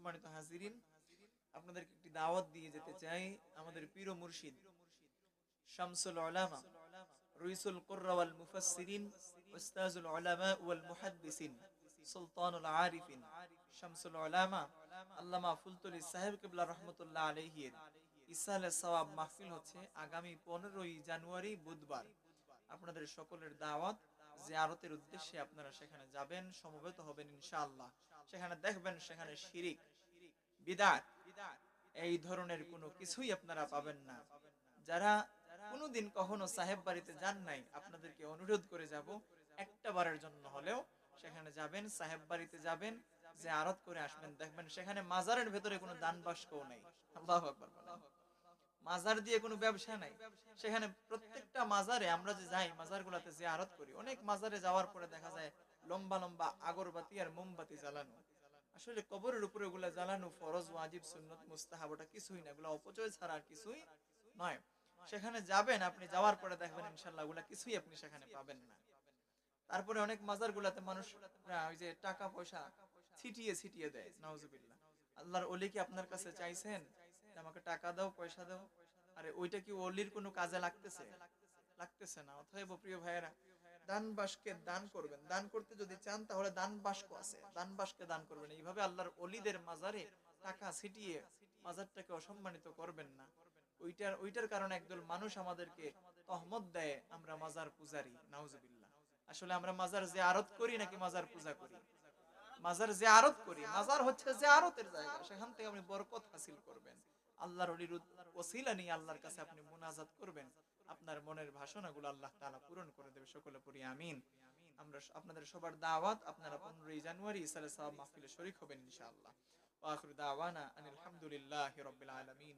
সম্মানিত হাজিরিন, আপনাদেরকে একটি দাওয়াত দিয়ে যেতে চাই আমাদের পীর মুর্শিদ শামসুল উলামা, রুইসুল কুররাওয়াল মুফাসসিরিন, উস্তাজুল উলামা ওয়াল মুহাদ্দিসিন সুলতানুল আরিফিন। শামসুল উলামা, আল্লামা ফুলতলি সাহেব কিবলা রহমতুল্লাহ আলাইহির ইসালে সওয়াব মাহফিল হচ্ছে আগামী পনেরোই জানুয়ারি বুধবার। আপনাদের সকলের দাওয়াত জিয়ারতের উদ্দেশ্যে আপনারা সেখানে যাবেন, সমবেত হবেন ইনশাআল্লাহ। সেখানে দেখবেন সেখানে শিরিক, বিদাত, এই ধরনের কোনো কিছুই আপনারা পাবেন না। যারা কোনোদিন কখনো সাহেব বাড়িতে যান নাই, আপনাদেরকে অনুরোধ করে যাব, একটা বারের জন্য হলেও সেখানে যাবেন, সাহেব বাড়িতে যাবেন যে আরত করে আসবেন, দেখবেন সেখানে মাজারের ভেতরে কোনো দান বাস্কও নাই। আল্লাহু আকবার। মাজার দিয়ে কোনো ব্যবসা নাই। সেখানে প্রত্যেকটা মাজারে আমরা যে যাই মাজার গুলাতে যে আরত করি। অনেক মাজারে যাওয়ার পরে দেখা যায় লম্বা লম্বা আগরবাতি আর মোমবাতি জ্বালানো। আসলে কবরের উপরে ওগুলা জ্বালানো ফরজ, ওয়াজিব, সুন্নত, মুস্তাহাব, ওটা কিছুই না। এগুলা অপচয় ছাড়া আর কিছুই নয়। সেখানে যাবেন, আপনি যাওয়ার পরে দেখবেন ইনশাল্লাহ ওগুলা কিছুই আপনি সেখানে পাবেন না। তারপরে অনেক মাজার গুলাতে মানুষ ওই যে টাকা পয়সা ছিটিয়ে ছিটিয়ে দেয়, নাউজুবিল্লাহ। আল্লাহর অলি কি আপনার কাছে চাইছেন? আমাকে টাকা দাও, পয়সা দাও। আরে ওইটা কি অলির কোনো কাজে লাগতেছে? লাগতেছে না। অথবা প্রিয় ভাইয়েরা, দান বাসকে দান করবেন। দান করতে যদি চান, তাহলে দান বাস্ক আছে। দান বাসকে দান করবেন। এইভাবে আল্লাহর অলিদের মাজারে টাকা ছিটিয়ে মাজারটাকে অসম্মানিত করবেন না। ওইটার ওইটার কারণে একদল মানুষ আমাদেরকে তহমত দেয়, আমরা মাজার পূজারি। নাউজুবিল্লাহ। আসলে আমরা মাজার যে আরত করি নাকি মাজার পূজা করি? মাজার যে আরত করি। মাজার হচ্ছে যে আরতের জায়গা। সেখান থেকে আপনি বরকত হাসিল করবেন। আল্লাহর ওসিলা নিয়ে আল্লাহর কাছে আপনি মোনাজাত করবেন। আপনার মনের ভাষণাগুলো আল্লাহ তালা পূরণ করে দেবে, সকলে পড়ি, আমিন। আমরা আপনাদের সবার দাওয়াত, আপনারা পনেরোই জানুয়ারি ইসালে সাহাব মাহফিলে শরিক হবেন ইনশাআল্লাহ। দাওয়ানা আনিল হামদুলিল্লাহি রবিল আলামিন।